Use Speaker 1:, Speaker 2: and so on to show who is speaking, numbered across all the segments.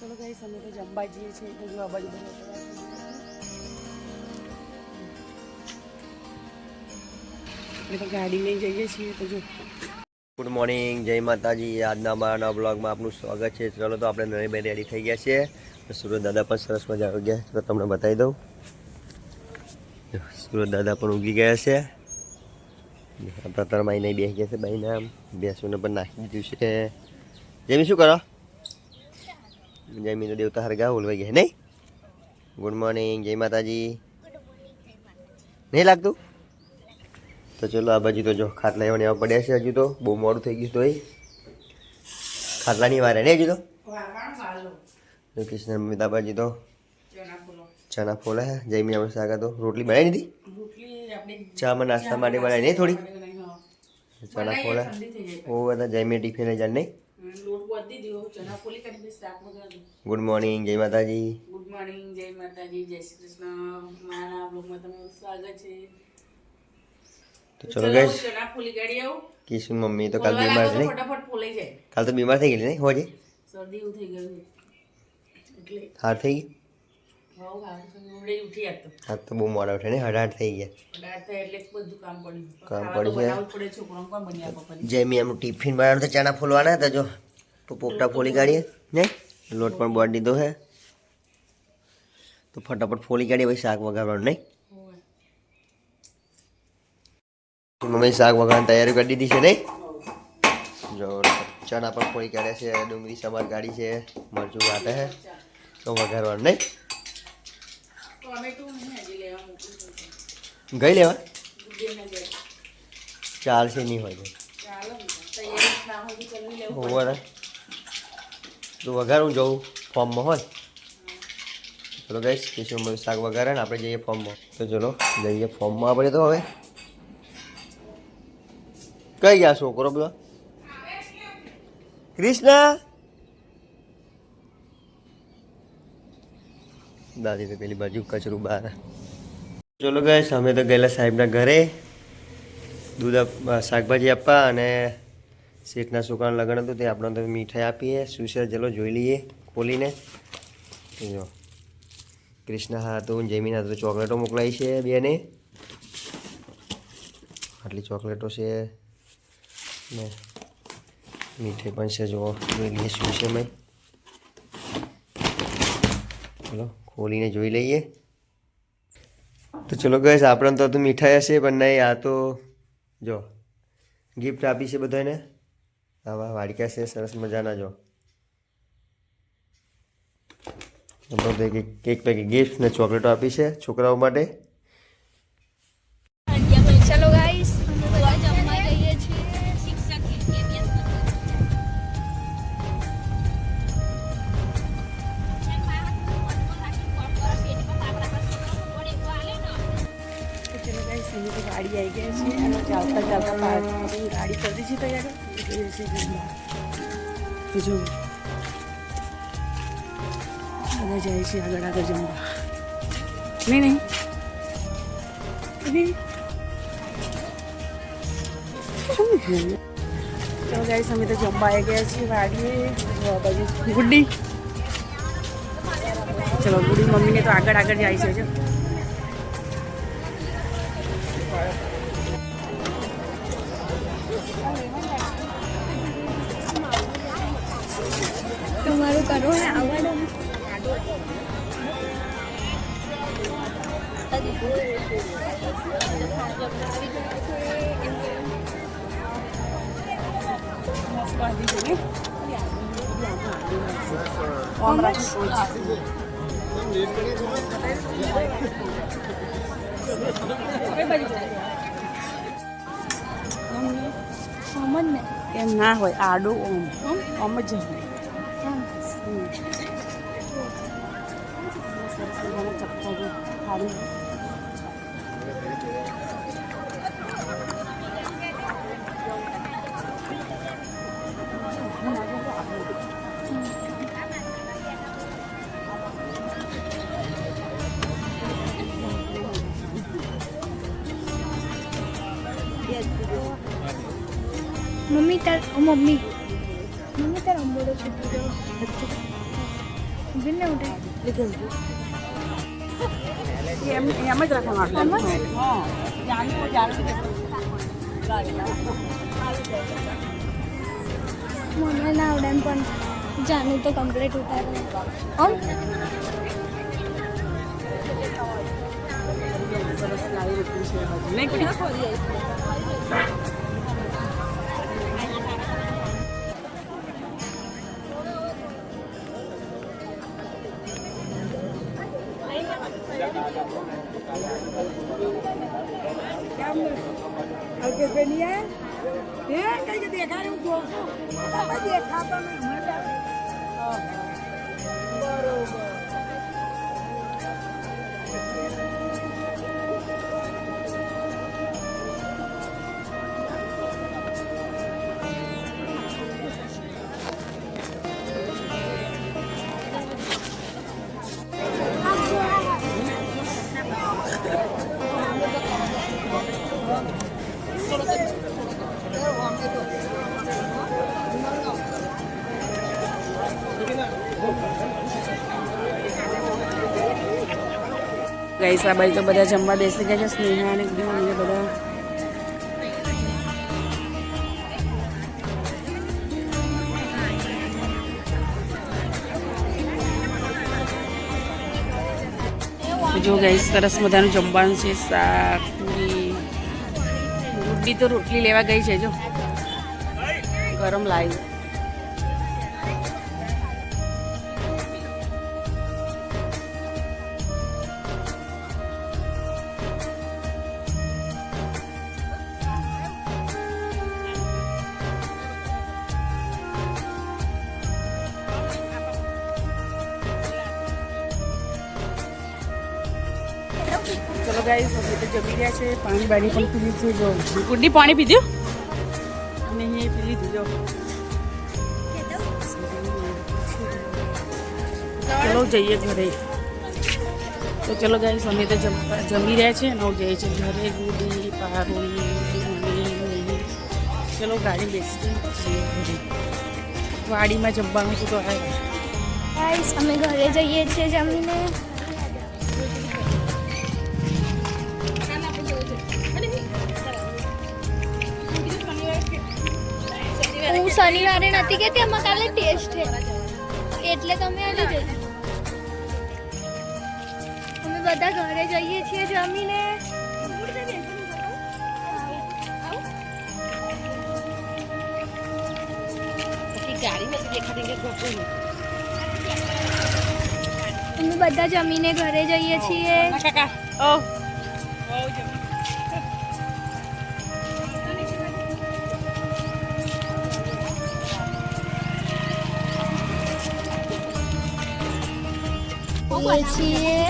Speaker 1: ચલો ગઈ અમે તો જમવા જઈએ છીએ, તો જો. આ બાજુ ગાડી
Speaker 2: મોર્નિંગ જય માતાજી. આજના અમારા બ્લોગમાં આપનું સ્વાગત છે. ચલો તો આપણે નરેશભાઈ રેડી થઈ ગયા છીએ. તો સુરત દાદા પણ સરસ મજા આવી ગયા. તો તમને બતાવી દઉં. સુરત દાદા પણ ઉગી ગયા છે. આપણા તરમાઈ નહીં બેસી ગયા છે, બાઈના. બેસુને પણ નાખી દીધું છે. જેમી, શું કરો? જયમી તો દેવતા હરગા ઉલવાઈ ગયા નહીં ગુડ મોર્નિંગ જય માતાજી નહીં લાગતું તો ચલો આ બાજુ તો જો ખાટલા એવા એવા પડ્યા છે હજુ તો બહુ મોડું થઈ ગયું તોય ખાટલાની વારે ને હજુ તો કૃષ્ણ મમ્મી બાબાજી તો ચણા ફોલા હે જયમી આપણે શાક તો રોટલી બનાવી દીધી ચામાં નાસ્તા માટે બનાવી નહીં થોડી ચણા ફોલા ઓ બધા જયમી ટિફિન લઈ જાય નહીં ગુડ મોર્નિંગ જય માતાજી.
Speaker 1: ગુડ મોર્નિંગ જય માતાજી જય શ્રી કૃષ્ણ. મારા બ્લોગમાં તમારું સ્વાગત છે.
Speaker 2: તો ચલો ગાઈસ
Speaker 1: ચણા ફોલી કાઢી આવું.
Speaker 2: કિશન મમ્મી તો કાલ બીમાર છે
Speaker 1: ફટાફટ ફોલાઈ જાય.
Speaker 2: કાલ તો બીમાર થઈ ગયેલી ને હોજે.
Speaker 1: શરદી ઉઠી થઈ ગયું એટલે
Speaker 2: હાર થઈ ગઈ? હાથ તો બહુ મોડા ઉઠે ને? હડાટ થઈ ગયા.
Speaker 1: કામ પડ્યું
Speaker 2: છે. એમનું ટિફિન બનાવવાનું તો ચણા ફોલવાના હતા જો. તો પોપટા ફોલી કાઢીએ ને લોટ પણ બોટ દીધો હે તો ફટાફટ ફોલી કાઢીએ પછી શાક વઘારવાનું નહીં
Speaker 1: હોવે.
Speaker 2: મમ્મી શાક વઘારવાની તૈયારી કરી દીધી છે નહીં જો ચણા પણ ફોલી કાઢ્યા છે ડુંગળી સમાર કાઢી છે મરચું કાઢે છે તો વઘારવાનું નહીં
Speaker 1: ટોમેટું નહીં હજી લેવા મૂક્યું છે
Speaker 2: ગઈ લેવા
Speaker 1: ગુડ્ડીને ઘેર.
Speaker 2: ચાલશે નહીં હોય તો
Speaker 1: ચાલો ને, તૈયારી ના હોય તો
Speaker 2: વઘારું જવું ફોર્મમાં હોય. ચલો ગઈશ કિશોર શાક વઘારે ને આપણે જઈએ ફોર્મમાં. તો ચલો, જઈએ ફોર્મમાં આપણે તો હવે. કઈ ગયા છોકરો બધો? કૃષ્ણ? દાદી તો પેલી બાજુ કચરું બહાર. ચલો ગઈશ અમે તો ગયેલા સાહેબના ઘરે. દૂધ શાકભાજી આપવા અને શેઠના છોકરાનું લગ્ન હતું તે આપણે તો મીઠાઈ આપીએ શું છે ચલો જોઈ લઈએ, ખોલીને. જો, કૃષ્ણ હાથું જમીન હાથું ચોકલેટો મોકલાઈ છે બેને. આટલી ચોકલેટો છે. ને મીઠાઈ પણ છે જો જોઈ લઈએ શું છે મેં ચલો, ખોલીને જોઈ લઈએ. તો ચલો ગઈશ આપણને તો મીઠાઈ હશે પણ નહીં, આ તો જો ગિફ્ટ આપી છે બધાને. આવા વાડકા છે? સરસ મજાના જો તો એક એક પેકેટ ગિફ્ટ ને ચોકલેટો આપી છે છોકરાઓ માટે.
Speaker 3: ચલો ગાઈસ
Speaker 1: ગાડી આવી ગયા છે અને ચાલતા ચાલતા ગાડી કરી છે તૈયાર. જઈએ છીએ જમવા જો છે આગળ આગળ જમવા નહીં નહીં. ચલો ગાઈસ અમે તો જમવા આવી ગયા છીએ વાડીએ બાજુ ગુડ્ડી ચલો ગુડી મમ્મીને તો આગળ આગળ જાય છે જો
Speaker 3: આવડે
Speaker 1: એમ ના હોય આડું ઓમ ઓમ જ હોય સરસ મજાના ચપ્પલ છે. સારી
Speaker 3: મમ્મી તાર ઓ મમ્મી મમ્મી તાર અંબોડો છૂટી ગયો ગિરને ઉઠે
Speaker 1: લીધું એમ એમ જ રાખવાનું
Speaker 3: મને ના આવડે એમ પણ જાનું તો કમ્પ્લીટ ઉતારે.
Speaker 1: સરસ લાવી રૂપિયા છે બાજુ નહીં ગઈ આ બાજુ તો બધા જમવા બેસી ગયા છે, સ્નેહા અને અને બધા. જો ગઈ સરસ મજાનું જમવાનું છે, શાક રોટલી તો રોટલી લેવા ગઈ છે, જો. ગરમ લાવી ગાઈસ અમે તો જમી રહ્યા છે. પાણી બાણી પણ પી છે. જો કુંડી પાણી પીધું? અને અહીંયા પી લીધું જો ચલો જઈએ ઘરે. તો ચલો ગાઈસ અમે તો જમ- જમી રહ્યા છે અને હવે જઈએ છીએ ઘરે. ગુડી પારોળી ચલો ગાડી બેસી જઈએ ઘરે. વાડીમાં જમવાનું છે તો આ
Speaker 3: ગાઈસ અમે ઘરે જઈએ છીએ જમીને. હું શનિવારે નથી કહેતી એમાં કાલે ટેસ્ટ છે. એટલે તમે આવી જજો અમે બધા ઘરે જઈએ છીએ જમીને. અમે બધા જમીને ઘરે જઈએ છીએ.
Speaker 1: કાકા ઓ
Speaker 3: જઈએ છીએ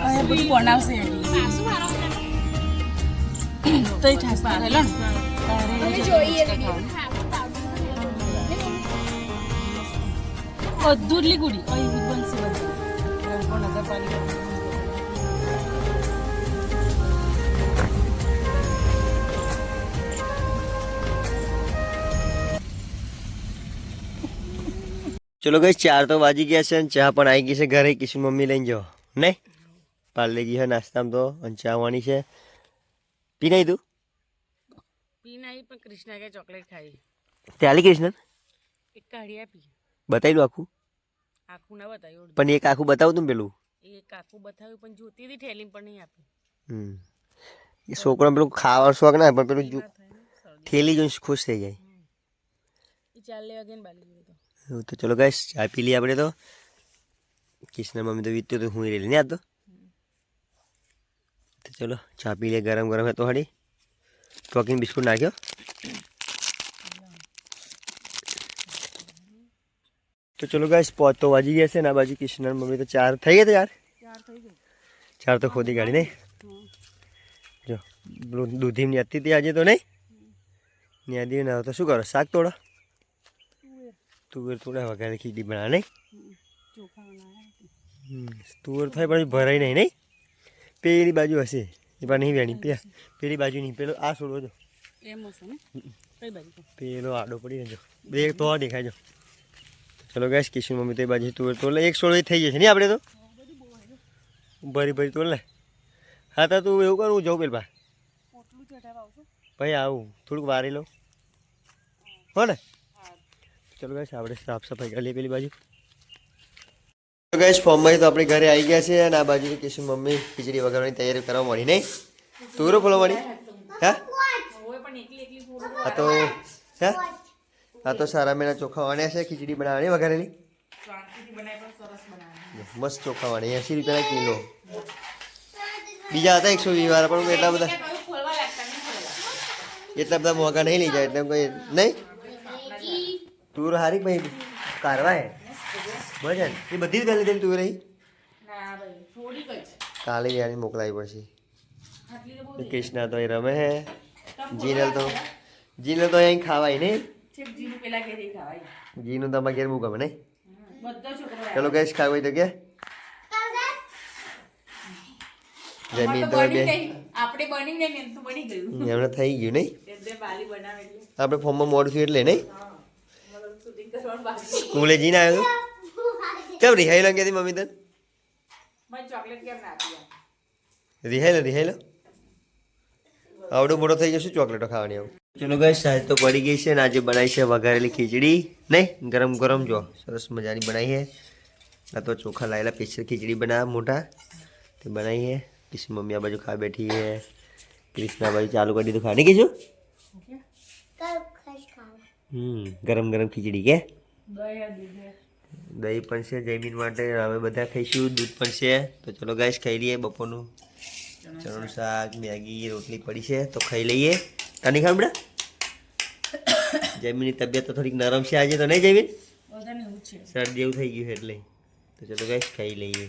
Speaker 1: આ બધું બનાવશે તો એ ઠાસ હેલો
Speaker 3: અમે જોઈએ
Speaker 1: દૂરલી ગુડી અહીં બનશે બધું નગરપાલિકા
Speaker 2: ચલો ગઈ ચાર તો વાજી ગયા છે અને ચા પણ આવી ગઈ છે ઘરે. કિશન મમ્મી લઈને જાઓ. નહીં? પાર્લે ગઈ છે નાસ્તામાં તો અને ચા વાણી છે. પી નહીં તું?
Speaker 1: પીનાઈ પણ કૃષ્ણ કે ચોકલેટ ખાઈ.
Speaker 2: ત્યાલી કૃષ્ણ
Speaker 1: એક કાઢી આપી.
Speaker 2: બતાવી દઉં આખું?
Speaker 1: આખું ના બતાવ્યું
Speaker 2: પણ એક આખું બતાવું તું પેલું?
Speaker 1: એક આખું બતાવ્યું પણ જોતી હતી થેલી પણ નહીં આપી.
Speaker 2: હમ. એ છોકરો પેલું ખાવાનો શોખ ના પણ પેલું ઠેલી થેલી જોઈને ખુશ થઈ જાય.
Speaker 1: ગઈ ને બાલી
Speaker 2: એવું તો ચલો ગાઈસ ચા પી લઈએ આપણે તો. કિશન મમ્મી તો વીત્યું તો હું રેલી ને આવતો તો ચલો ચા પી લઈએ ગરમ ગરમ હતો હાડી. ટોકિંગ બિસ્કુટ નાખ્યો. તો ચલો ગાઈશ પોત તો વાજી ગયા છે ને આ બાજુ કિશનર મમ્મી તો ચાર થઈ ગયા યાર
Speaker 1: ચાર
Speaker 2: તો ખોદી ગાડી નહીં જો દૂધીમની હતી હતી આજે તો નહીં ન્યાદી ના તો શું કરો શાક તોડો. તુવેર થોડા વગાડે ખીચડી બનાવે નહીં? તુવર થાય પણ ભરાય નહીં નહીં? પેલી બાજુ હશે એ પણ નહીં વેણી પે પેલી બાજુ નહીં પેલો આ છોડવો જો. પેલો આડો પડી જો બે તો દેખાય જો. ચલો ગેસ કિશન મમ્મી તો એ બાજુ તુવર તો એક સોળ થઈ જશે નહીં આપણે તો? ભરી ભરી તોલ લે. હા તો તું એવું કરું હું જાઉં પેલા ભાઈ આવું થોડુંક વારી લઉં. હો ને? ચલો ગાઈશ આપણે સાફ સફાઈ કરી લઈએ પેલી બાજુ. ગાઈશ ફોર્મમાં તો આપણે ઘરે આવી ગયા છે અને આ બાજુ કિશન મમ્મી, ખીચડી વગાડવાની તૈયારી કરવા મળી નહીં. તુરો ફોલો મળી? હા? આ તો, હે? આ તો સારા મેના ચોખા વાણ્યા છે, ખીચડી બનાવવાની, વઘારેલી? મસ્ત ચોખા વાણી એંસી રૂપિયાના કિલો. બીજા હતા એકસો વીસ વાળા, પણ એટલા બધા એટલા બધા મોંઘા નહીં લઈ જાય, એટલે નહીં? તુર હારી ભાઈ? કારવા હે ભજન? એ બધી જ ગાલી લીધી તુર રહી કાલે યાર મોકલાવી પડશે.
Speaker 1: બહુ
Speaker 2: કૃષ્ણા તો અહીં રમે હે. જીનલ તો જીનલ તો અહીં ખાવાય નહીં.
Speaker 1: જીનું પેલા ઘેરી
Speaker 2: બહુ ગમે નહીં. ચલો ગેસ ખાવું તો કે? જમીન તો બે.
Speaker 1: આપણે બની ને બની ગયું.
Speaker 2: એમને થઈ ગયું નહીં. આપણે ફોર્મમાં મોડું થયું એટલે નહીં. સ્કૂલે જીને આવ્યો કેમ રિહાઈ લંગે હતી મમ્મી તને? રિહાઈ લો રિહાઈ લો આવડો મોટો થઈ જશે ચોકલેટો ખાવાની આવું ચલો ગઈ સાહેબ તો પડી ગઈ છે ને આજે બનાવી છે વઘારેલી ખીચડી નહીં ગરમ ગરમ જો સરસ મજાની બનાવી છે આ તો ચોખા લાયેલા સ્પેશિયલ ખીચડી બનાવ્યા મોટા તે બનાવી છે કિસી મમ્મી આ બાજુ ખા બેઠી છે ક્રિષ્ના બાજુ ચાલુ કરી દીધું ખાની કીધું હમ ગરમ ગરમ ખીચડી કે?
Speaker 1: દહીં
Speaker 2: પણ છે જયમીન માટે અમે બધા ખાઈશું દૂધ પણ છે. તો ચલો ગાઈસ ખાઈ લઈએ બપોરનું. ચણાનું શાક મેગી રોટલી પડી છે તો ખાઈ લઈએ. તાની ખાવ બેટા? જયમીનની તબિયત તો થોડીક નરમ છે આજે તો નહીં જયમીન શરદી એવું થઈ ગયું છે એટલે. તો ચલો ગાઈસ ખાઈ લઈએ.